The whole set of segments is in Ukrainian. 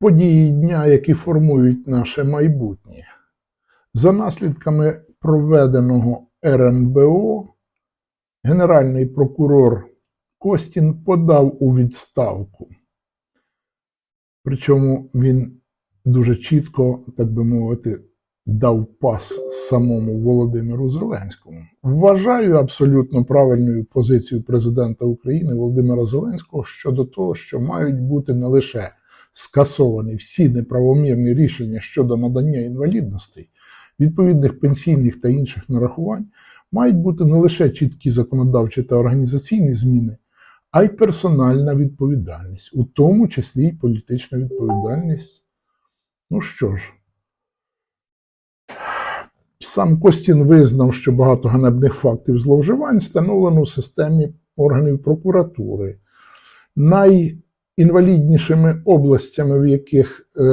Події дня, які формують наше майбутнє. За наслідками проведеного РНБО, Генеральний прокурор Костін подав у відставку. Причому він дуже чітко, так би мовити, дав пас самому Володимиру Зеленському. Вважаю абсолютно правильною позицію президента України Володимира Зеленського щодо того, що мають бути не лише скасовані всі неправомірні рішення щодо надання інвалідностей, відповідних пенсійних та інших нарахувань, мають бути не лише чіткі законодавчі та організаційні зміни, а й персональна відповідальність, у тому числі й політична відповідальність. Ну що ж, сам Костін визнав, що багато ганебних фактів зловживань встановлено в системі органів прокуратури. Найінваліднішими областями, в яких е,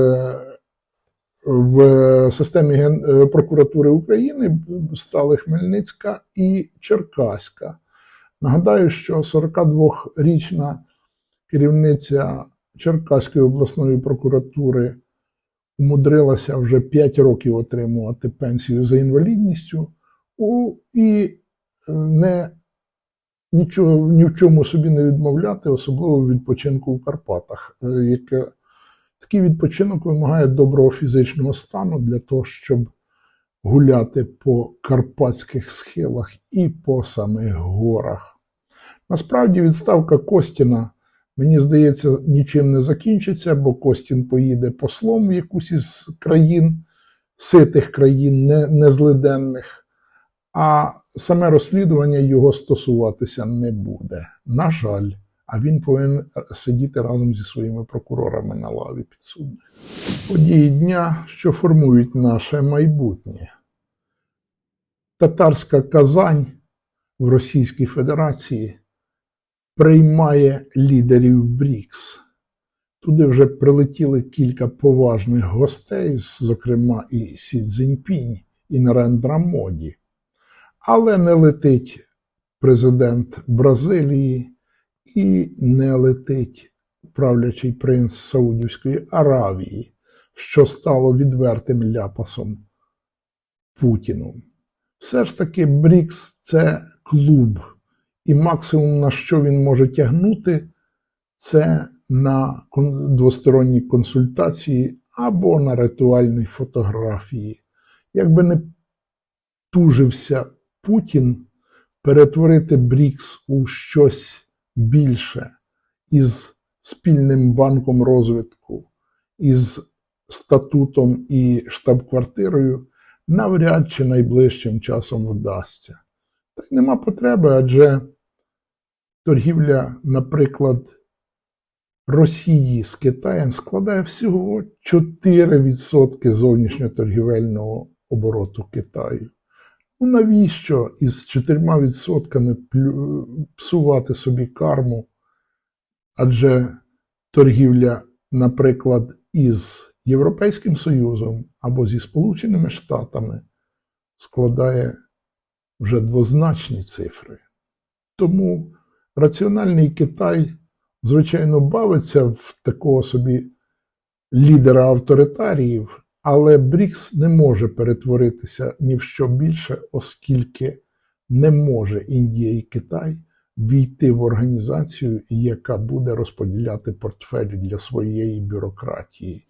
в системі е, прокуратури України стали Хмельницька і Черкаська. Нагадаю, що 42-річна керівниця Черкаської обласної прокуратури умудрилася вже 5 років отримувати пенсію за інвалідністю у, і е, не, нічого, ні в чому собі не відмовляти, особливо в відпочинку в Карпатах. е, Яке, такий відпочинок вимагає доброго фізичного стану для того, щоб гуляти по карпатських схилах і по самих горах. Насправді, відставка Костіна, мені здається, нічим не закінчиться, бо Костін поїде послом в якусь із країн, ситих країн, не, незлиденних, а саме розслідування його стосуватися не буде. На жаль, а він повинен сидіти разом зі своїми прокурорами на лаві підсудних. Події дня, що формують наше майбутнє. Татарська Казань в Російській Федерації приймає лідерів БРІКС. Туди вже прилетіли кілька поважних гостей, зокрема і Сі Цзіньпінь, і Нарендра Моді. Але не летить президент Бразилії і не летить правлячий принц Саудівської Аравії, що стало відвертим ляпасом Путіну. Все ж таки, БРІКС це клуб, і максимум, на що він може тягнути, це на двосторонні консультації або на ритуальні фотографії. Якби не тужився Путін перетворити БРІКС у щось більше із спільним банком розвитку, із статутом і штаб-квартирою, навряд чи найближчим часом вдасться. Та й нема потреби, адже торгівля, наприклад, Росії з Китаєм складає всього 4% зовнішньоторгівельного обороту Китаю. Ну навіщо із 4% псувати собі карму? Адже торгівля, наприклад, із Європейським Союзом або зі Сполученими Штатами складає вже двозначні цифри. Тому раціональний Китай, звичайно, бавиться в такого собі лідера авторитаріїв, але БРІКС не може перетворитися ні в що більше, оскільки не може Індія і Китай війти в організацію, яка буде розподіляти портфелі для своєї бюрократії.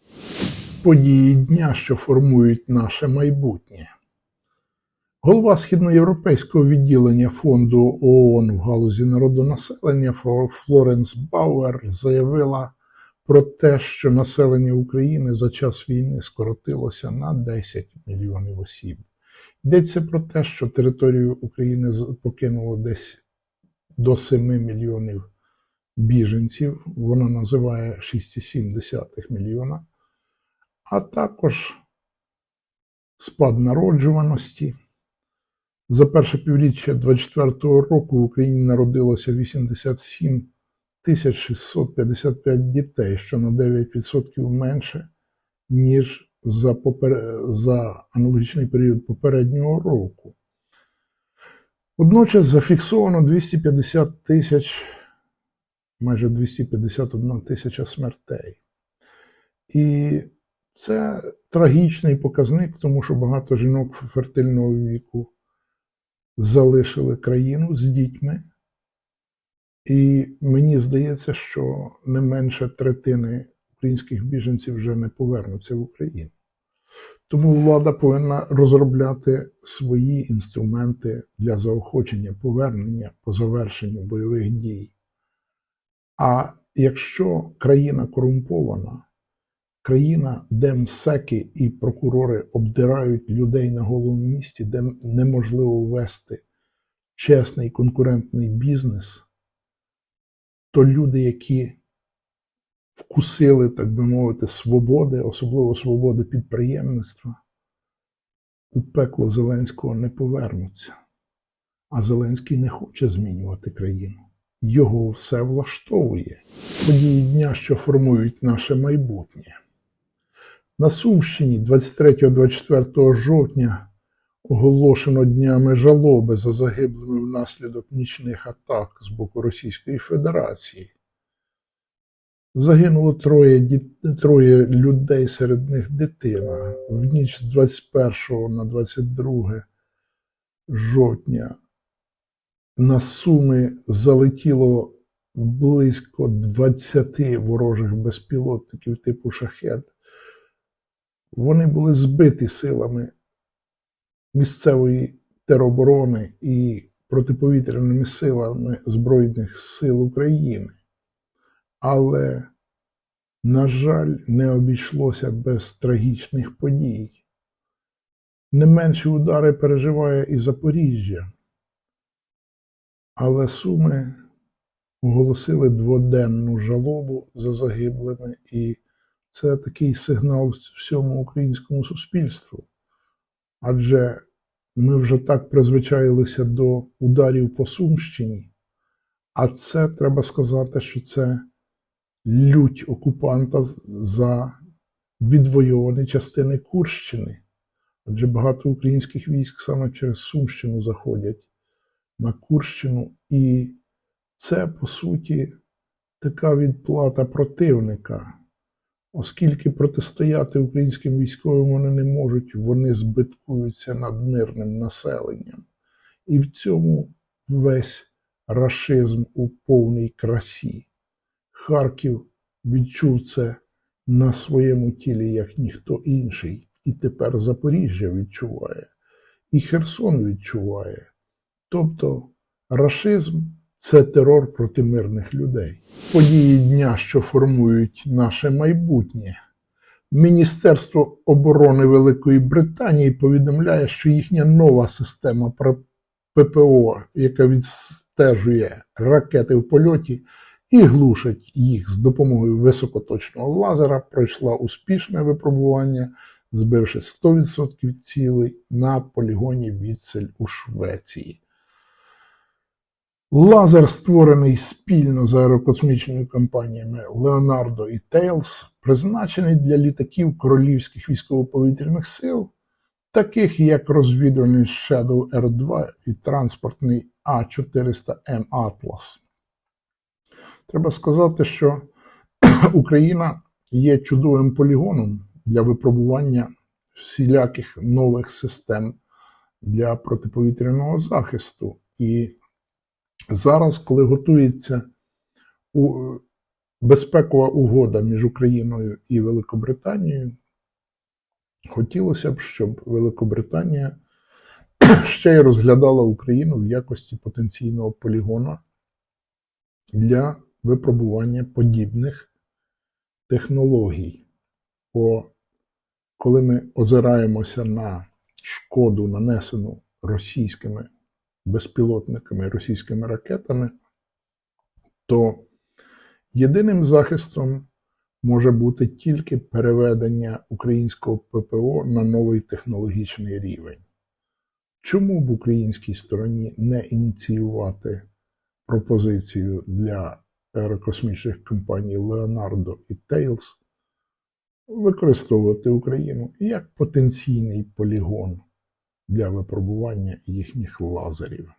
Події дня, що формують наше майбутнє. Голова східноєвропейського відділення фонду ООН в галузі народонаселення Фло- Флоренс Бауер заявила про те, що населення України за час війни скоротилося на 10 мільйонів осіб. Йдеться про те, що територію України покинуло десь до 7 мільйонів біженців. Вона називає 6,7 мільйона, а також спад народжуваності. За перше півріччя 2024 року в Україні народилося 87 тисяч 655 дітей, що на 9% менше, ніж за, попер... за аналогічний період попереднього року. Водночас зафіксовано 250 тисяч, майже 251 тисяча смертей. І це трагічний показник, тому що багато жінок фертильного віку залишили країну з дітьми. І мені здається, що не менше третини українських біженців вже не повернуться в Україну. Тому влада повинна розробляти свої інструменти для заохочення повернення по завершенню бойових дій. А якщо країна корумпована, країна, де МСЕКи і прокурори обдирають людей на голому місці, де неможливо вести чесний конкурентний бізнес, то люди, які вкусили, так би мовити, свободи, особливо свободи підприємництва, у пекло Зеленського не повернуться. А Зеленський не хоче змінювати країну. Його все влаштовує. Події дня, що формують наше майбутнє. На Сумщині 23-24 жовтня оголошено днями жалоби за загиблими внаслідок нічних атак з боку Російської Федерації. Загинуло троє, троє людей, серед них дитина. В ніч з 21 на 22 жовтня на Суми залетіло близько 20 ворожих безпілотників типу шахет. Вони були збиті силами місцевої тероборони і протиповітряними силами Збройних сил України. Але, на жаль, не обійшлося без трагічних подій. Не менші удари переживає і Запоріжжя. Але Суми оголосили дводенну жалобу за загиблими, і це такий сигнал всьому українському суспільству. Адже ми вже так призвичаїлися до ударів по Сумщині, а це треба сказати, що це лють окупанта за відвойовані частини Курщини. Адже багато українських військ саме через Сумщину заходять на Курщину, і це, по суті, така відплата противника. Оскільки протистояти українським військовим вони не можуть, вони збиткуються над мирним населенням. І в цьому весь рашизм у повній красі. Харків відчув це на своєму тілі, як ніхто інший. І тепер Запоріжжя відчуває, і Херсон відчуває. Тобто рашизм це терор проти мирних людей. Події дня, що формують наше майбутнє. Міністерство оборони Великої Британії повідомляє, що їхня нова система ППО, яка відстежує ракети в польоті і глушить їх з допомогою високоточного лазера, пройшла успішне випробування, збивши 100% цілей на полігоні Віцель у Швеції. Лазер, створений спільно з аерокосмічними компаніями Leonardo і Tails, призначений для літаків королівських військово-повітряних сил, таких як розвідувальний Shadow R2 і транспортний А400M Atlas. Треба сказати, що Україна є чудовим полігоном для випробування всіляких нових систем для протиповітряного захисту. І Зараз, коли готується безпекова угода між Україною і Великобританією, хотілося б, щоб Великобританія ще й розглядала Україну в якості потенційного полігона для випробування подібних технологій. Бо коли ми озираємося на шкоду, нанесену російськими безпілотниками, російськими ракетами, то єдиним захистом може бути тільки переведення українського ППО на новий технологічний рівень. Чому б українській стороні не ініціювати пропозицію для аерокосмічних компаній Leonardo і Tails використовувати Україну як потенційний полігон для випробування їхніх лазерів.